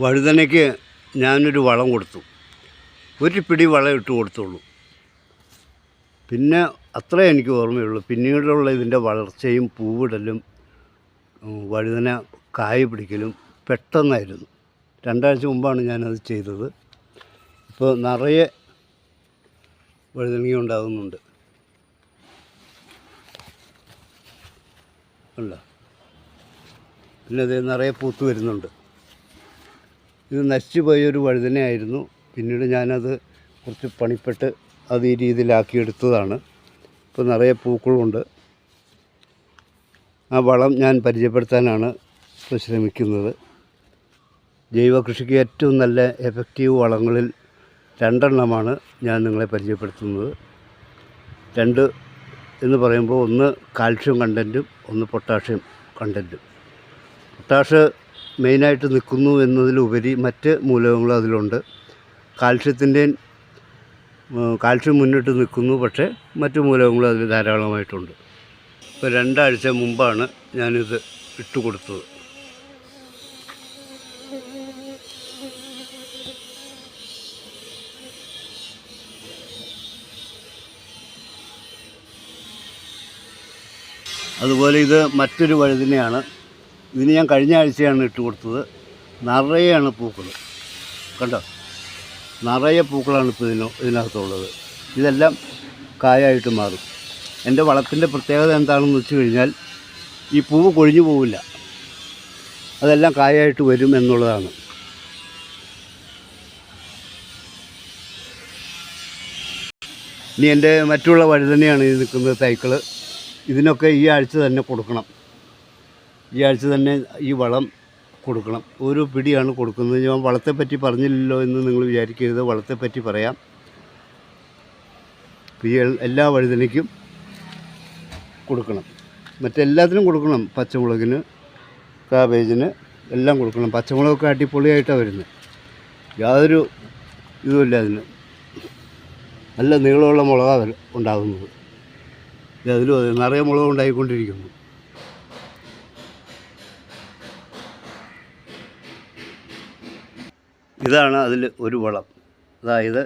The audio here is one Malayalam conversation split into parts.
വഴുതനയ്ക്ക് ഞാനൊരു വളം കൊടുത്തു. ഒരു പിടി വളം ഇട്ട് കൊടുത്തുള്ളൂ. പിന്നെ അത്രേ എനിക്ക് ഓർമ്മയുള്ളൂ. പിന്നീടുള്ള ഇതിന്റെ വളർച്ചയും പൂവിടലും വഴുതന കായ പിടിക്കലും പെട്ടെന്നായിരുന്നു. രണ്ടാഴ്ച മുമ്പാണ് ഞാനത് ചെയ്തത്. ഇപ്പോൾ നിറയെ വഴുതനങ്ങ ഉണ്ടാകുന്നുണ്ട്. അല്ല. പിന്നെ അത് നിറയെ പൂത്ത് വരുന്നുണ്ട്. ഇത് നശിച്ചു പോയൊരു വഴുതനയായിരുന്നു. പിന്നീട് ഞാനത് കുറച്ച് പണിപ്പെട്ട് അത് ഈ രീതിയിലാക്കിയെടുത്തതാണ്. ഇപ്പോൾ നിറയെ പൂക്കളുമുണ്ട്. ആ വളം ഞാൻ പരിചയപ്പെടുത്താനാണ് ഇപ്പോൾ ശ്രമിക്കുന്നത്. ജൈവ കൃഷിക്ക് ഏറ്റവും നല്ല എഫക്റ്റീവ് വളങ്ങളിൽ രണ്ടെണ്ണമാണ് ഞാൻ നിങ്ങളെ പരിചയപ്പെടുത്തുന്നത്. രണ്ട് എന്ന് പറയുമ്പോൾ ഒന്ന് കാൽഷ്യം കണ്ടന്റും ഒന്ന് പൊട്ടാഷ്യം കണ്ടന്റും. പൊട്ടാഷ് മെയിനായിട്ട് നിൽക്കുന്നു എന്നതിലുപരി മറ്റ് മൂലകങ്ങളും അതിലുണ്ട്. കാൽഷ്യത്തിന്റെയും കാൽഷ്യം മുന്നിട്ട് നിൽക്കുന്നു പക്ഷേ മറ്റു മൂലകങ്ങളും അതിൽ ധാരാളമായിട്ടുണ്ട്. ഇപ്പോൾ രണ്ടാഴ്ച മുമ്പാണ് ഞാനിത് ഇട്ട് കൊടുത്തത്. അതുപോലെ ഇത് മറ്റൊരു വഴുതിനെയാണ്. ഇതിന് ഞാൻ കഴിഞ്ഞ ആഴ്ചയാണ് ഇട്ട് കൊടുത്തത്. നിറയെയാണ് പൂക്കൾ കണ്ടോ? നിറയെ പൂക്കളാണ് ഇപ്പോൾ ഇതിനോ ഇതിനകത്തുള്ളത്. ഇതെല്ലാം കായായിട്ട് മാറും. എന്റെ വളത്തിന്റെ പ്രത്യേകത എന്താണെന്ന് വെച്ച് കഴിഞ്ഞാൽ ഈ പൂവ് കൊഴിഞ്ഞു പോവില്ല. അതെല്ലാം കായായിട്ട് വരും എന്നുള്ളതാണ്. ഇനി എന്റെ മറ്റുള്ള വഴുതനയാണ് ഈ നിൽക്കുന്നത് തൈക്കൾ ഇതിനൊക്കെ ഈ ആഴ്ച തന്നെ കൊടുക്കണം. ഈ ആഴ്ച തന്നെ ഈ വളം കൊടുക്കണം. ഒരു പിടിയാണ് കൊടുക്കുന്നത്. ഞാൻ വളത്തെപ്പറ്റി പറഞ്ഞില്ലല്ലോ എന്ന് നിങ്ങൾ വിചാരിക്കരുത്. വളത്തെപ്പറ്റി പറയാം. ഈ എല്ലാ വഴുതനയ്ക്കും കൊടുക്കണം. മറ്റെല്ലാത്തിനും കൊടുക്കണം. പച്ചമുളകിന് കാബേജിന് എല്ലാം കൊടുക്കണം. പച്ചമുളകൊക്കെ അടിപൊളിയായിട്ടാണ് വരുന്നത്. യാതൊരു ഇതുമില്ല അതിന്. നല്ല നീളമുള്ള മുളകാണ് ഉണ്ടാകുന്നത് അതിലും അതെ നിറയെ മുളക് ഉണ്ടായിക്കൊണ്ടിരിക്കുന്നു. ഇതാണ് അതിൽ ഒരു വളം. അതായത്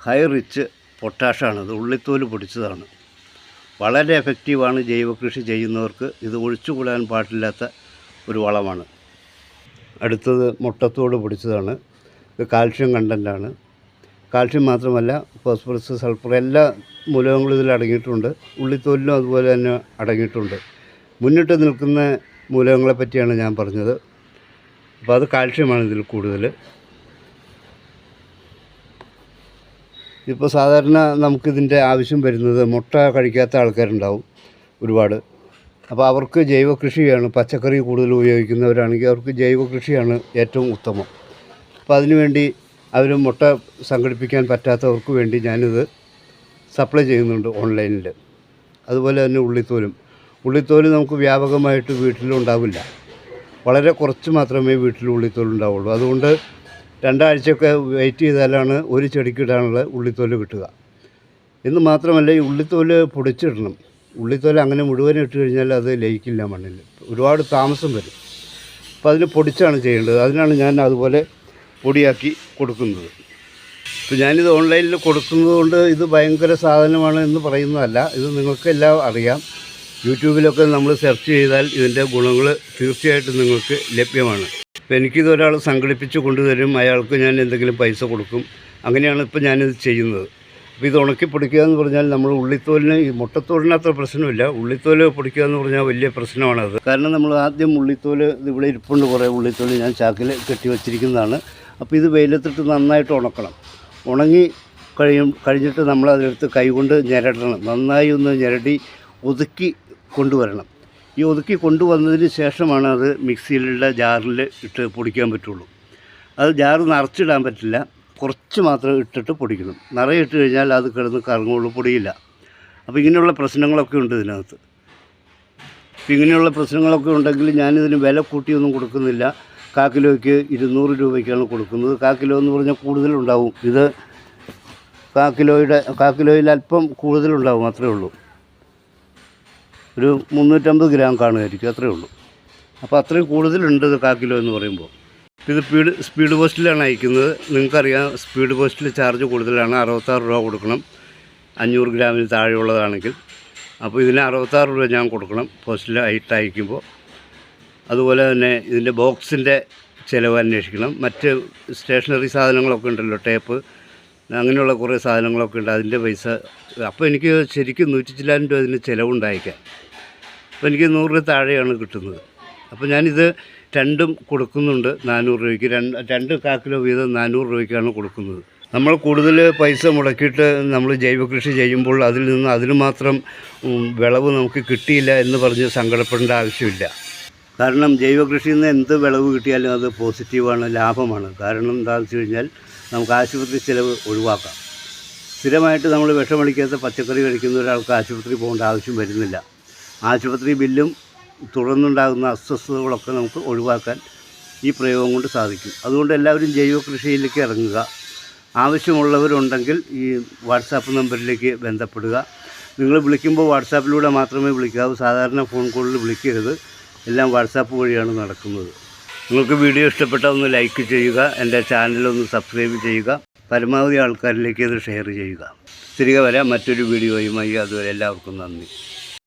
ഹൈ റിച്ച് പൊട്ടാഷാണ് ഇത് ഉള്ളിത്തോൽ പൊടിച്ചതാണ്. വളരെ എഫക്റ്റീവാണ് ജൈവകൃഷി ചെയ്യുന്നവർക്ക് ഇത് ഒഴിച്ചുകൂടാൻ പാടില്ലാത്ത ഒരു വളമാണ്. അടുത്തത് മുട്ടത്തോട് പൊടിച്ചതാണ്. ഇത് കാൽഷ്യം കണ്ടന്റാണ് കാൽഷ്യം മാത്രമല്ല ഫോസ്ഫറസ് സൾഫർ എല്ലാ മൂലകങ്ങളും ഇതിൽ അടങ്ങിയിട്ടുണ്ട്. ഉള്ളിത്തോലിലും അതുപോലെ തന്നെ അടങ്ങിയിട്ടുണ്ട്. മുന്നിട്ട് നിൽക്കുന്ന മൂലകങ്ങളെ പറ്റിയാണ് ഞാൻ പറഞ്ഞത്. അപ്പോൾ അത് കാൽഷ്യമാണ് ഇതിൽ കൂടുതൽ ഇപ്പോൾ സാധാരണ നമുക്കിതിന്റെ ആവശ്യം വരുന്നത് മുട്ട കഴിക്കാത്ത ആൾക്കാരുണ്ടാവും ഒരുപാട്. അപ്പോൾ അവർക്ക് ജൈവ കൃഷിയാണ് പച്ചക്കറി കൂടുതൽ ഉപയോഗിക്കുന്നവരാണെങ്കിൽ അവർക്ക് ജൈവ കൃഷിയാണ് ഏറ്റവും ഉത്തമം. അപ്പോൾ അതിനുവേണ്ടി അവർ മുട്ട സംഘടിപ്പിക്കാൻ പറ്റാത്തവർക്ക് വേണ്ടി ഞാനിത് സപ്ലൈ ചെയ്യുന്നുണ്ട് ഓൺലൈനിൽ അതുപോലെ തന്നെ ഉള്ളിത്തോലും. ഉള്ളിത്തോൽ നമുക്ക് വ്യാപകമായിട്ട് വീട്ടിലുണ്ടാവില്ല. വളരെ കുറച്ച് മാത്രമേ വീട്ടിൽ ഉള്ളിത്തോൽ ഉണ്ടാവുള്ളൂ. അതുകൊണ്ട് രണ്ടാഴ്ചയൊക്കെ വെയിറ്റ് ചെയ്താലാണ് ഒരു ചെടിക്ക് ഇടാനുള്ള ഉള്ളിത്തോൽ കിട്ടുക. എന്ന് മാത്രമല്ല ഈ ഉള്ളിത്തോൽ പൊടിച്ചിടണം. ഉള്ളിത്തോൽ അങ്ങനെ മുഴുവൻ ഇട്ട് കഴിഞ്ഞാൽ അത് ലയിക്കില്ല മണ്ണിൽ ഒരുപാട് താമസം വരും. അപ്പോൾ അതിന് പൊടിച്ചാണ് ചെയ്യേണ്ടത്. അതിനാണ് ഞാൻ അതുപോലെ പൊടിയാക്കി കൊടുക്കുന്നത്. ഇപ്പോൾ ഞാനിത് ഓൺലൈനിൽ കൊടുക്കുന്നത് കൊണ്ട് ഇത് ഭയങ്കര സാധനമാണ് എന്ന് പറയുന്നതല്ല. ഇത് നിങ്ങൾക്കെല്ലാം അറിയാം. യൂട്യൂബിലൊക്കെ നമ്മൾ സെർച്ച് ചെയ്താൽ ഇതിന്റെ ഗുണങ്ങൾ തീർച്ചയായിട്ടും നിങ്ങൾക്ക് ലഭ്യമാണ്. ഇപ്പം എനിക്കിത് ഒരാൾ സംഘടിപ്പിച്ച് കൊണ്ടുതരും അയാൾക്ക് ഞാൻ എന്തെങ്കിലും പൈസ കൊടുക്കും. അങ്ങനെയാണ് ഇപ്പോൾ ഞാനിത് ചെയ്യുന്നത്. അപ്പോൾ ഇത് ഉണക്കി പൊടിക്കുക എന്ന് പറഞ്ഞാൽ നമ്മൾ ഉള്ളിത്തോലിന് ഈ മുട്ടത്തോലിന് അത്ര പ്രശ്നമില്ല. ഉള്ളിത്തോൽ പൊടിക്കുക എന്ന് പറഞ്ഞാൽ വലിയ പ്രശ്നമാണത്. കാരണം നമ്മൾ ആദ്യം ഉള്ളിത്തോൽ ഇവിടെ ഇരിപ്പുണ്ട് കുറേ ഉള്ളിത്തോൽ ഞാൻ ചാക്കിൽ കെട്ടി വച്ചിരിക്കുന്നതാണ്. അപ്പോൾ ഇത് വെയിലത്തിട്ട് നന്നായിട്ട് ഉണക്കണം. ഉണങ്ങി കഴിയും കഴിഞ്ഞിട്ട് നമ്മൾ അതെടുത്ത് കൈകൊണ്ട് ഞെരടണം. നന്നായി ഒന്ന് ഞെരടി ഒതുക്കി കൊണ്ടുവരണം. ഈ ഒതുക്കി കൊണ്ടുവന്നതിന് ശേഷമാണ് അത് മിക്സിയിലുള്ള ജാറിൽ ഇട്ട് പൊടിക്കാൻ പറ്റുള്ളൂ. അത് ജാറ് നിറച്ചിടാൻ പറ്റില്ല. കുറച്ച് മാത്രം ഇട്ടിട്ട് പൊടിക്കണം. നിറയെ ഇട്ട് കഴിഞ്ഞാൽ അത് കിടന്ന് കറങ്ങുള്ളൂ പൊടിയില്ല. അപ്പോൾ ഇങ്ങനെയുള്ള പ്രശ്നങ്ങളൊക്കെ ഉണ്ട് ഇതിനകത്ത്. ഇങ്ങനെയുള്ള പ്രശ്നങ്ങളൊക്കെ ഉണ്ടെങ്കിൽ ഞാനിതിന് വില കൂട്ടിയൊന്നും കൊടുക്കുന്നില്ല. കാക്കിലോയ്ക്ക് ഇരുന്നൂറ് രൂപയ്ക്കാണ് കൊടുക്കുന്നത്. കാക്കിലോ കിലോ എന്ന് പറഞ്ഞാൽ കൂടുതലുണ്ടാവും. ഇത് കാക്കിലോയുടെ കാക്കിലോയിൽ അല്പം കൂടുതലുണ്ടാവും അത്രേ ഉള്ളൂ. ഒരു മുന്നൂറ്റമ്പത് ഗ്രാം കാണുമായിരിക്കും അത്രയേ ഉള്ളൂ. അപ്പോൾ അത്രയും കൂടുതലുണ്ട് കാ കിലോ എന്ന് പറയുമ്പോൾ. ഇത് സ്പീഡ് സ്പീഡ് പോസ്റ്റിലാണ് അയക്കുന്നത്. നിങ്ങൾക്കറിയാം സ്പീഡ് പോസ്റ്റിൽ ചാർജ് കൂടുതലാണ്. അറുപത്താറ് രൂപ കൊടുക്കണം. അഞ്ഞൂറ് ഗ്രാമിന് താഴെയുള്ളതാണെങ്കിൽ. അപ്പോൾ ഇതിന് അറുപത്താറ് രൂപ ഞാൻ കൊടുക്കണം പോസ്റ്റിൽ ഹൈറ്റ് അയക്കുമ്പോൾ. അതുപോലെ തന്നെ ഇതിന്റെ ബോക്സിന്റെ ചിലവ് അന്വേഷിക്കണം. മറ്റ് സ്റ്റേഷനറി സാധനങ്ങളൊക്കെ ഉണ്ടല്ലോ ടേപ്പ്. അങ്ങനെയുള്ള കുറേ സാധനങ്ങളൊക്കെ ഉണ്ട്. അതിന്റെ പൈസ അപ്പോൾ എനിക്ക് ശരിക്കും നൂറ്റി ചില്ലായിരം രൂപ ഇതിന് ചിലവുണ്ടായേക്കാം. അപ്പോൾ എനിക്ക് നൂറ് രൂപ താഴെയാണ് കിട്ടുന്നത്. അപ്പോൾ ഞാനിത് രണ്ടും കൊടുക്കുന്നുണ്ട് നാനൂറ് രൂപയ്ക്ക്. രണ്ട് രണ്ട് കാക്കിലോ വീതം നാനൂറ് രൂപയ്ക്കാണ് കൊടുക്കുന്നത്. നമ്മൾ കൂടുതൽ പൈസ മുടക്കിയിട്ട് നമ്മൾ ജൈവ കൃഷി ചെയ്യുമ്പോൾ അതിൽ നിന്ന് അതിന് മാത്രം വിളവ് നമുക്ക് കിട്ടിയില്ല എന്ന് പറഞ്ഞ് സങ്കടപ്പെടേണ്ട ആവശ്യമില്ല. കാരണം ജൈവ കൃഷിയിൽ നിന്ന് എന്ത് വിളവ് കിട്ടിയാലും അത് പോസിറ്റീവാണ് ലാഭമാണ്. കാരണം എന്താണെന്ന് വെച്ച് കഴിഞ്ഞാൽ നമുക്ക് ആശുപത്രി ചിലവ് ഒഴിവാക്കാം. സ്ഥിരമായിട്ട് നമ്മൾ വിഷമടിക്കാത്ത പച്ചക്കറി കഴിക്കുന്ന ഒരാൾക്ക് ആശുപത്രി പോകേണ്ട ആവശ്യം വരുന്നില്ല. ആശുപത്രി ബില്ലും തുടർന്നുണ്ടാകുന്ന അസ്വസ്ഥതകളൊക്കെ നമുക്ക് ഒഴിവാക്കാൻ ഈ പ്രയോഗം കൊണ്ട് സാധിക്കും. അതുകൊണ്ട് എല്ലാവരും ജൈവ കൃഷിയിലേക്ക് ഇറങ്ങുക. ആവശ്യമുള്ളവരുണ്ടെങ്കിൽ ഈ വാട്സാപ്പ് നമ്പറിലേക്ക് ബന്ധപ്പെടുക. നിങ്ങൾ വിളിക്കുമ്പോൾ വാട്സാപ്പിലൂടെ മാത്രമേ വിളിക്കാവൂ സാധാരണ ഫോൺ കോളിൽ വിളിക്കരുത്. എല്ലാം വാട്സാപ്പ് വഴിയാണ് നടക്കുന്നത്. നിങ്ങൾക്ക് വീഡിയോ ഇഷ്ടപ്പെട്ടാൽ ഒന്ന് ലൈക്ക് ചെയ്യുക. എന്റെ ചാനലൊന്ന് സബ്സ്ക്രൈബ് ചെയ്യുക. പരമാവധി ആൾക്കാരിലേക്ക് ഇത് ഷെയർ ചെയ്യുക. തിരികെ വരാം. മറ്റൊരു വീഡിയോയുമായി അതുവരെ എല്ലാവർക്കും നന്ദി.